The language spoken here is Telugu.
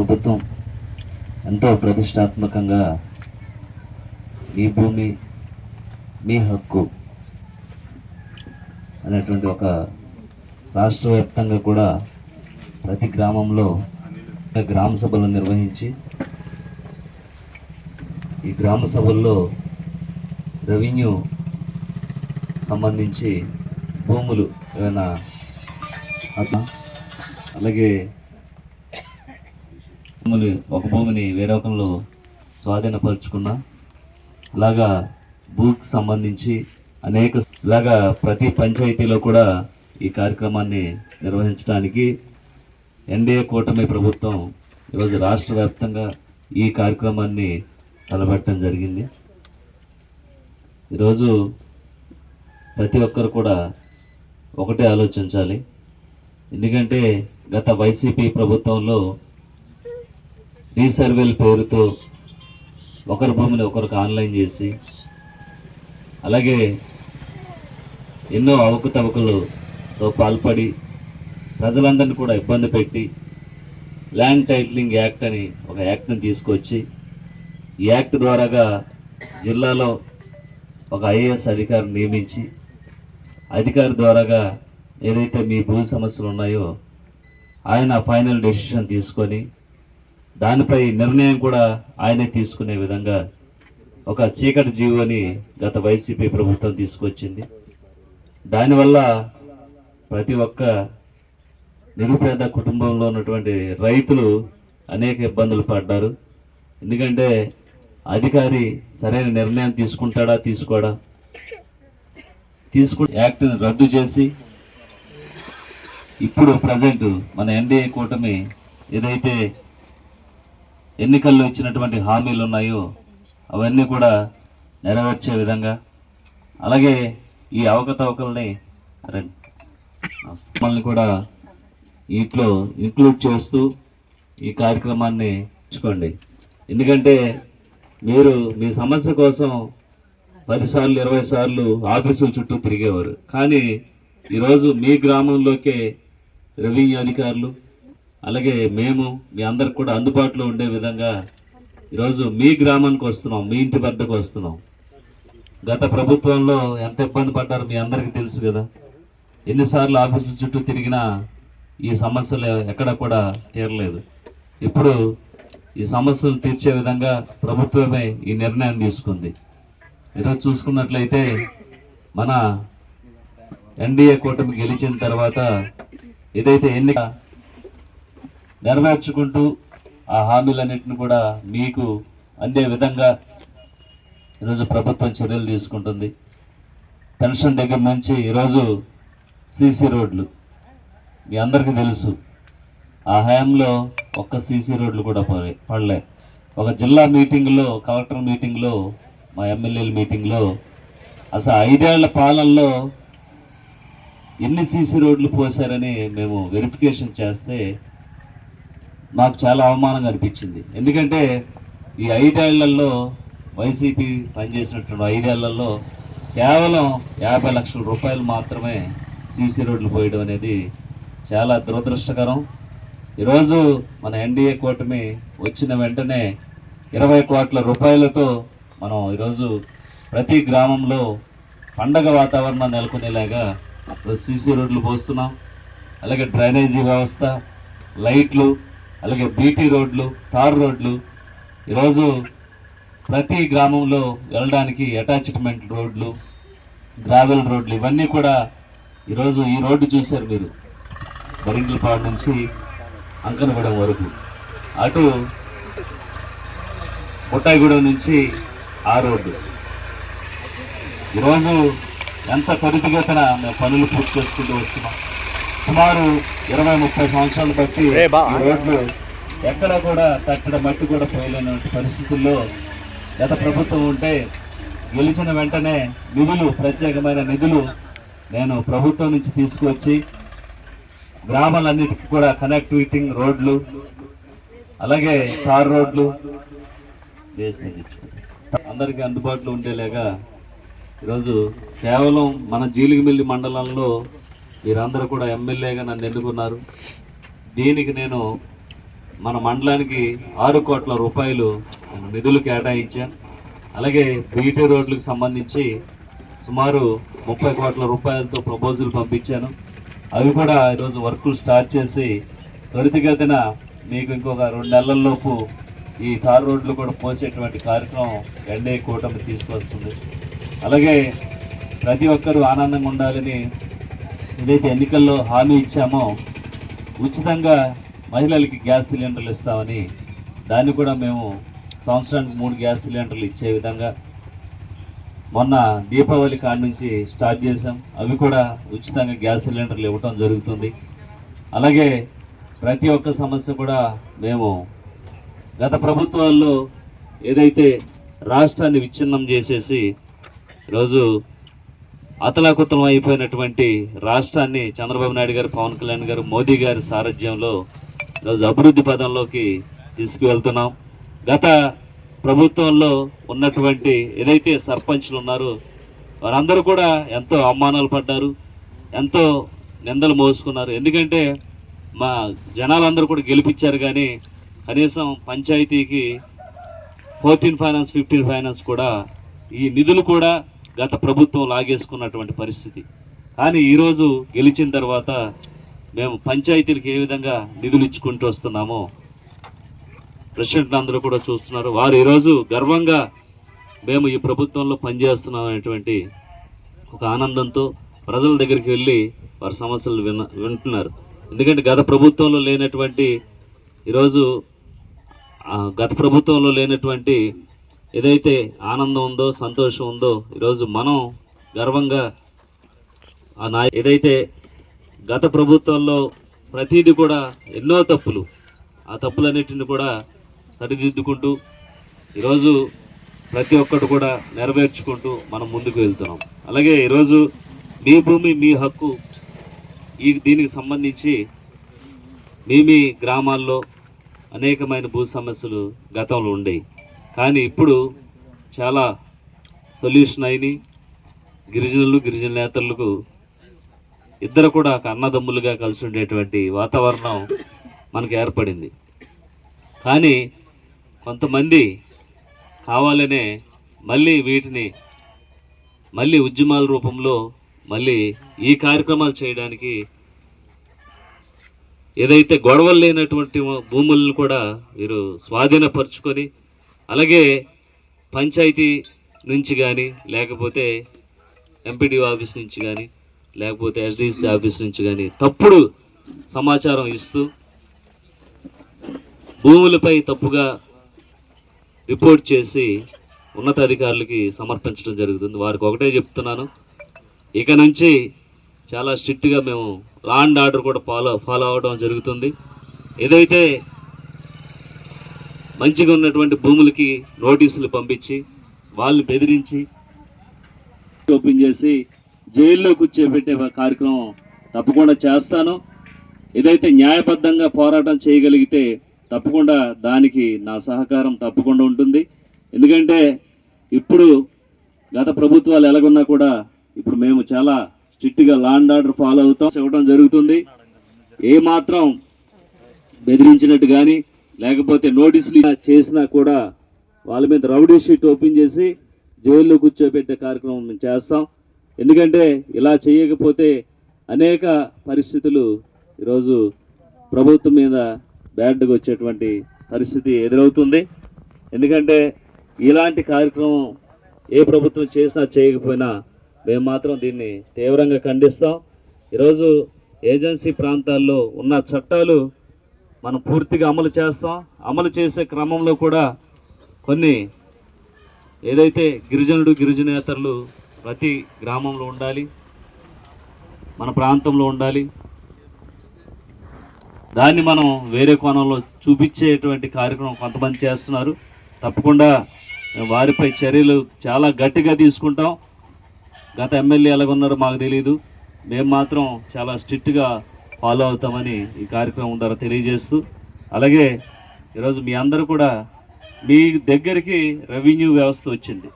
ప్రభుత్వం ఎంతో ప్రతిష్టాత్మకంగా ఈ భూమి మీ హక్కు అనేటువంటి ఒక రాష్ట్ర వ్యాప్తంగా కూడా ప్రతి గ్రామంలో గ్రామ సభలు నిర్వహించి ఈ గ్రామ సభల్లో రెవెన్యూ సంబంధించి భూములు ఏమైనా అలాగే భూములు ఒక భూమిని వేరే స్వాధీనపరుచుకున్నా అలాగా భూకి సంబంధించి అనేక ఇలాగా ప్రతి పంచాయతీలో కూడా ఈ కార్యక్రమాన్ని నిర్వహించడానికి ఎన్డీఏ కూటమి ప్రభుత్వం ఈరోజు రాష్ట్ర వ్యాప్తంగా ఈ కార్యక్రమాన్ని తలపెట్టడం జరిగింది. ఈరోజు ప్రతి ఒక్కరు కూడా ఒకటే ఆలోచించాలి. ఎందుకంటే గత వైసీపీ ప్రభుత్వంలో రీసర్వేల పేరుతో ఒకరి భూమిని ఒకరికి ఆన్లైన్ చేసి అలాగే ఎన్నో అవకతవకలతో పాల్పడి ప్రజలందరినీ కూడా ఇబ్బంది పెట్టి ల్యాండ్ టైటిలింగ్ యాక్ట్ అని ఒక యాక్ట్ని తీసుకొచ్చి ఈ యాక్ట్ ద్వారాగా జిల్లాలో ఒక ఐఏఎస్ అధికారిని నియమించి అధికారి ద్వారాగా ఏదైతే మీ భూ సమస్యలు ఉన్నాయో ఆయన ఫైనల్ డెసిషన్ తీసుకొని దానిపై నిర్ణయం కూడా ఆయనే తీసుకునే విధంగా ఒక చీకటి జీవోని గత వైసీపీ ప్రభుత్వం తీసుకొచ్చింది. దానివల్ల ప్రతి ఒక్క నిరుపేద కుటుంబంలో ఉన్నటువంటి రైతులు అనేక ఇబ్బందులు పడ్డారు. ఎందుకంటే అధికారి సరైన నిర్ణయం తీసుకుంటాడా తీసుకోడా? తీసుకు యాక్ట్ని రద్దు చేసి ఇప్పుడు ప్రజెంట్ మన ఎన్డీఏ కూటమి ఏదైతే ఎన్నికల్లో ఇచ్చినటువంటి హామీలు ఉన్నాయో అవన్నీ కూడా నెరవేర్చే విధంగా. అలాగే ఈ అవకతవకల్ని మనల్ని కూడా ఇంట్లో ఇంక్లూడ్ చేస్తూ ఈ కార్యక్రమాన్ని ఉంచుకోండి ఎందుకంటే మీరు మీ సమస్య కోసం పదిసార్లు ఇరవై సార్లు ఆఫీసుల చుట్టూ తిరిగేవారు. కానీ ఈరోజు మీ గ్రామంలోకే రెవెన్యూ అధికారులు అలాగే మేము మీ అందరికి కూడా అందుబాటులో ఉండే విధంగా ఈరోజు మీ గ్రామానికి వస్తున్నాం మీ ఇంటి బడ్డకు వస్తున్నాం. గత ప్రభుత్వంలో ఎంత ఇబ్బంది పడ్డారో మీ అందరికీ తెలుసు కదా. ఎన్నిసార్లు ఆఫీసుల చుట్టూ తిరిగినా ఈ సమస్యలు ఎక్కడ కూడా తీరలేదు. ఇప్పుడు ఈ సమస్యలు తీర్చే విధంగా ప్రభుత్వమే ఈ నిర్ణయం తీసుకుంది. ఈరోజు చూసుకున్నట్లయితే మన ఎన్డీఏ కూటమి గెలిచిన తర్వాత ఏదైతే ఎన్నిక నెరవేర్చుకుంటూ ఆ హామీలన్నింటిని కూడా మీకు అందే విధంగా ఈరోజు ప్రభుత్వం చర్యలు తీసుకుంటుంది. పెన్షన్ దగ్గర నుంచి ఈరోజు సీసీ రోడ్లు. మీ అందరికీ తెలుసు ఆ హయాంలో ఒక్క సీసీ రోడ్లు కూడా పడే పడలే. ఒక జిల్లా మీటింగ్లో కలెక్టర్ మీటింగ్లో మా ఎమ్మెల్యేల మీటింగ్లో అసలు ఐదేళ్ళ పాలనలో ఎన్ని సీసీ రోడ్లు పోసారని మేము వెరిఫికేషన్ చేస్తే మాకు చాలా అవమానంగా అనిపించింది. ఎందుకంటే ఈ ఐదేళ్ళలో వైసీపీ పనిచేసినటువంటి ఐదేళ్ళలో కేవలం యాభై లక్షల రూపాయలు మాత్రమే సీసీ రోడ్లు పోయడం అనేది చాలా దురదృష్టకరం. ఈరోజు మన ఎన్డీఏ కూటమి వచ్చిన వెంటనే ఇరవై కోట్ల రూపాయలతో మనం ఈరోజు ప్రతి గ్రామంలో పండగ వాతావరణం నెలకొనేలాగా సీసీ రోడ్లు పోస్తున్నాం. అలాగే డ్రైనేజీ వ్యవస్థ లైట్లు అలాగే బీటీ రోడ్లు తార్ రోడ్లు. ఈరోజు ప్రతి గ్రామంలో వెళ్ళడానికి అటాచ్మెంట్ రోడ్లు గ్రావెల్ రోడ్లు ఇవన్నీ కూడా ఈరోజు ఈ రోడ్డు చూశారు మీరు. బరింగిలపాడు నుంచి అంకనగూడెం వరకు. అటు బుట్టాయిగూడెం నుంచి ఆ రోడ్డు. ఈరోజు ఎంత త్వరితగతిన మేము పనులు పూర్తి చేసుకుంటూ వస్తున్నాం. సుమారు ఇరవై ముప్పై సంవత్సరాలు బట్టి ఈ రోడ్లు ఎక్కడ కూడా తక్కడ మట్టి కూడా పోయలేని పరిస్థితుల్లో గత ప్రభుత్వం ఉంటే గెలిచిన వెంటనే నిధులు ప్రత్యేకమైన నిధులు నేను ప్రభుత్వం నుంచి తీసుకొచ్చి గ్రామాలన్నిటికీ కూడా కనెక్టివిటీ రోడ్లు అలాగే తార్ రోడ్లు అందరికీ అందుబాటులో ఉండేలాగా ఈరోజు కేవలం మన జీలిగిమిల్లి మండలంలో మీరందరూ కూడా ఎమ్మెల్యేగా నన్ను ఎన్నుకున్నారు. దీనికి నేను మన మండలానికి ఆరు కోట్ల రూపాయలు నేను నిధులు కేటాయించాను. అలాగే బీటీ రోడ్లకు సంబంధించి సుమారు ముప్పై కోట్ల రూపాయలతో ప్రపోజల్ పంపించాను. అవి కూడా ఈరోజు వర్కులు స్టార్ట్ చేసి త్వరితగతిన మీకు ఇంకొక రెండు నెలల్లోపు ఈ తార్ రోడ్లు కూడా పోసేటువంటి కార్యక్రమం ఎన్డీఏ కూటమి తీసుకొస్తుంది. అలాగే ప్రతి ఒక్కరూ ఆనందంగా ఉండాలని ఏదైతే ఎన్నికల్లో హామీ ఇచ్చామో ఉచితంగా మహిళలకి గ్యాస్ సిలిండర్లు ఇస్తామని దాన్ని కూడా మేము సంవత్సరానికి మూడు గ్యాస్ సిలిండర్లు ఇచ్చే విధంగా మొన్న దీపావళి కాడ నుంచి స్టార్ట్ చేసాం అవి కూడా ఉచితంగా గ్యాస్ సిలిండర్లు ఇవ్వటం జరుగుతుంది. అలాగే ప్రతి ఒక్క సమస్య కూడా మేము గత ప్రభుత్వాల్లో ఏదైతే రాష్ట్రాన్ని విచ్ఛిన్నం చేసేసి ఈరోజు అతలాకుతలం అయిపోయినటువంటి రాష్ట్రాన్ని చంద్రబాబు నాయుడు గారు పవన్ కళ్యాణ్ గారు మోదీ గారి సారథ్యంలో ఈరోజు అభివృద్ధి పదంలోకి తీసుకువెళ్తున్నాం. గత ప్రభుత్వంలో ఉన్నటువంటి ఏదైతే సర్పంచ్లు ఉన్నారో వారందరూ కూడా ఎంతో అవమానాలు పడ్డారు ఎంతో నిందలు మోసుకున్నారు. ఎందుకంటే మా జనాలందరూ కూడా గెలిపించారు కానీ కనీసం పంచాయతీకి ఫోర్టీన్ ఫైనాన్స్ ఫిఫ్టీన్ ఫైనాన్స్ కూడా ఈ నిధులు కూడా గత ప్రభుత్వం లాగేసుకున్నటువంటి పరిస్థితి. కానీ ఈరోజు గెలిచిన తర్వాత మేము పంచాయతీలకు ఏ విధంగా నిధులు ఇచ్చుకుంటూ వస్తున్నామో ప్రెసిడెంట్ అందరూ కూడా చూస్తున్నారు. వారు ఈరోజు గర్వంగా మేము ఈ ప్రభుత్వంలో పనిచేస్తున్నాం అనేటువంటి ఒక ఆనందంతో ప్రజల దగ్గరికి వెళ్ళి వారి సమస్యలు విన వింటున్నారు. ఎందుకంటే గత ప్రభుత్వంలో లేనటువంటి ఈరోజు గత ప్రభుత్వంలో లేనటువంటి ఏదైతే ఆనందం ఉందో సంతోషం ఉందో ఈరోజు మనం గర్వంగా ఆ నాయ ఏదైతే గత ప్రభుత్వంలో ప్రతిదీ కూడా ఎన్నో తప్పులు. ఆ తప్పులన్నిటిని కూడా సరిదిద్దుకుంటూ ఈరోజు ప్రతి ఒక్కటి కూడా నెరవేర్చుకుంటూ మనం ముందుకు వెళ్తున్నాం. అలాగే ఈరోజు మీ భూమి మీ హక్కు ఈ దీనికి సంబంధించి మీ మీ గ్రామాల్లో అనేకమైన భూ సమస్యలు గతంలో ఉండేవి కానీ ఇప్పుడు చాలా సొల్యూషన్ అయినాయి. గిరిజనులు గిరిజన నేతలకు ఇద్దరు కూడా ఒక అన్నదమ్ములుగా కలిసి ఉండేటువంటి వాతావరణం మనకు ఏర్పడింది. కానీ కొంతమంది కావాలనే మళ్ళీ వీటిని మళ్ళీ ఉద్యమాల రూపంలో మళ్ళీ ఈ కార్యక్రమాలు చేయడానికి ఏదైతే గొడవలు లేనటువంటి భూములను కూడా వీరు స్వాధీనపరుచుకొని అలాగే పంచాయతీ నుంచి కానీ లేకపోతే ఎంపీడీ ఆఫీస్ నుంచి కానీ లేకపోతే ఎస్డిసి ఆఫీస్ నుంచి కానీ తప్పుడు సమాచారం ఇస్తూ భూములపై తప్పుగా రిపోర్ట్ చేసి ఉన్నతాధికారులకి సమర్పించడం జరుగుతుంది. వారికి ఒకటే చెప్తున్నాను. ఇక నుంచి చాలా స్ట్రిక్ట్గా మేము లా అండ్ ఆర్డర్ కూడా ఫాలో ఫాలో అవడం జరుగుతుంది. ఏదైతే మంచిగా ఉన్నటువంటి భూములకి నోటీసులు పంపించి వాళ్ళని బెదిరించి ఓపెన్ చేసి జైల్లో కూర్చోబెట్టే కార్యక్రమం తప్పకుండా చేస్తాను. ఏదైతే న్యాయబద్ధంగా పోరాటం చేయగలిగితే తప్పకుండా దానికి నా సహకారం తప్పకుండా ఉంటుంది. ఎందుకంటే ఇప్పుడు గత ప్రభుత్వాలు ఎలాగున్నా కూడా ఇప్పుడు మేము చాలా స్ట్రిక్ట్గా లా అండ్ ఆర్డర్ ఫాలో అవుతాం. ఇవ్వడం జరుగుతుంది. ఏ మాత్రం బెదిరించినట్టు కానీ లేకపోతే నోటీసులు చేసినా కూడా వాళ్ళ మీద రౌడీ షీట్ ఓపెన్ చేసి జైల్లో కూర్చోబెట్టే కార్యక్రమం మేము చేస్తాం. ఎందుకంటే ఇలా చేయకపోతే అనేక పరిస్థితులు ఈరోజు ప్రభుత్వం మీద బ్యాడ్గా వచ్చేటువంటి పరిస్థితి ఎదురవుతుంది. ఎందుకంటే ఇలాంటి కార్యక్రమం ఏ ప్రభుత్వం చేసినా చేయకపోయినా మేము మాత్రం దీన్ని తీవ్రంగా ఖండిస్తాం. ఈరోజు ఏజెన్సీ ప్రాంతాల్లో ఉన్న చట్టాలు మనం పూర్తిగా అమలు చేస్తాం. అమలు చేసే క్రమంలో కూడా కొన్ని ఏదైతే గిరిజనుడు గిరిజనేతరులు ప్రతి గ్రామంలో ఉండాలి మన ప్రాంతంలో ఉండాలి. దాన్ని మనం వేరే కోణంలో చూపించేటువంటి కార్యక్రమం కొంతమంది చేస్తున్నారు. తప్పకుండా వారిపై చర్యలు చాలా గట్టిగా తీసుకుంటాం. గత ఎమ్మెల్యే ఎలాగున్నారో మాకు తెలియదు మేము మాత్రం చాలా స్ట్రిక్ట్గా ఫాలో అవుతామని ఈ కార్యక్రమం ద్వారా తెలియజేస్తూ అలాగే ఈరోజు మీ అందరూ కూడా మీ దగ్గరికి రెవెన్యూ వ్యవస్థ వచ్చింది.